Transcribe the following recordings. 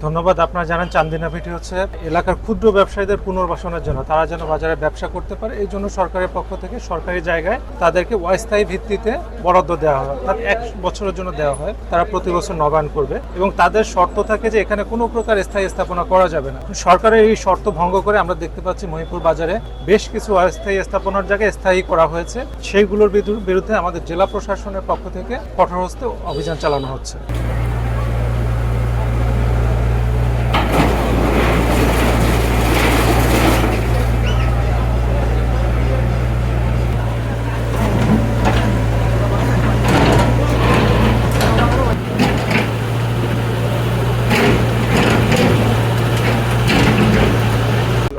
ধন্যবাদ, আপনারা জানেন চান্দিনা ভিটি হচ্ছে এলাকার ক্ষুদ্র ব্যবসায়ীদের পুনর্বাসনের জন্য। তারা যেন বাজারে ব্যবসা করতে পারে, এই জন্য সরকারের পক্ষ থেকে সরকারি জায়গায় তাদেরকে অস্থায়ী ভিত্তিতে বরাদ্দ দেওয়া হয়, অর্থাৎ এক বছরের জন্য দেওয়া হয়। তারা প্রতি বছর নবায়ন করবে এবং তাদের শর্ত থাকে যে এখানে কোনো প্রকার স্থায়ী স্থাপনা করা যাবে না। সরকারের এই শর্ত ভঙ্গ করে আমরা দেখতে পাচ্ছি মহিপুর বাজারে বেশ কিছু অস্থায়ী স্থাপনার জায়গায় স্থায়ী করা হয়েছে। সেইগুলোর বিরু- বিরুদ্ধে আমাদের জেলা প্রশাসনের পক্ষ থেকে কঠোর হস্তে অভিযান চালানো হচ্ছে।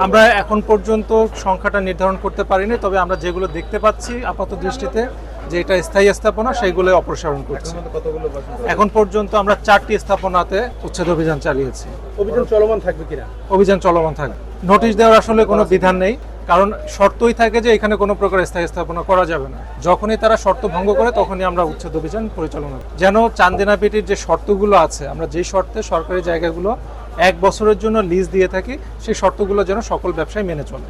আমরা এখন পর্যন্ত সংখ্যাটা নির্ধারণ করতে পারিনি, তবে আমরা যেগুলো দেখতে পাচ্ছি আপাত দৃষ্টিতে যে এটা স্থায়ী স্থাপনা সেইগুলো অপসারণ করছে। এখন পর্যন্ত আমরা চারটি স্থাপনাতে উচ্ছেদ অভিযান চালিয়েছি। অভিযান চলমান থাকবে কিনা? অভিযান চলমান থাকবে। নোটিশ দেওয়ার আসলে কোনো বিধান নেই কারণ শর্তই থাকে যে এখানে কোনো প্রকার স্থায়ী স্থাপনা করা যাবে না। যখনই তারা শর্ত ভঙ্গ করে তখনই আমরা উচ্ছেদ অভিযান পরিচালনা যেন চান্দিনা পেটির যে শর্তগুলো আছে আমরা যেই শর্তে সরকারি জায়গাগুলো এক বছরের জন্য লিজ দিয়ে থাকি সেই শর্তগুলো যেন সকল ব্যবসায় মেনে চলে।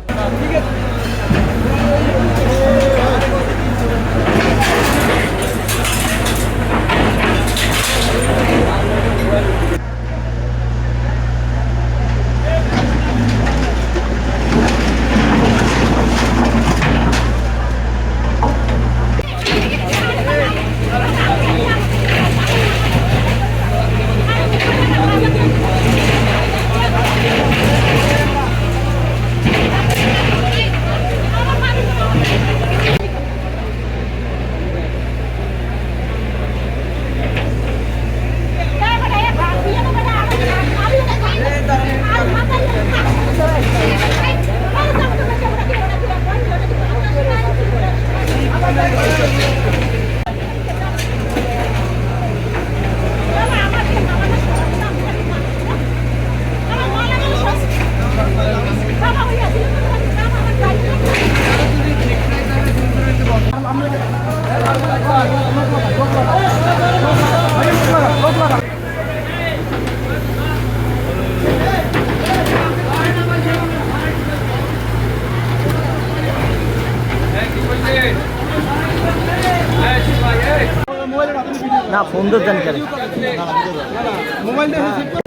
না ফোন দেন কেন? মোবাইল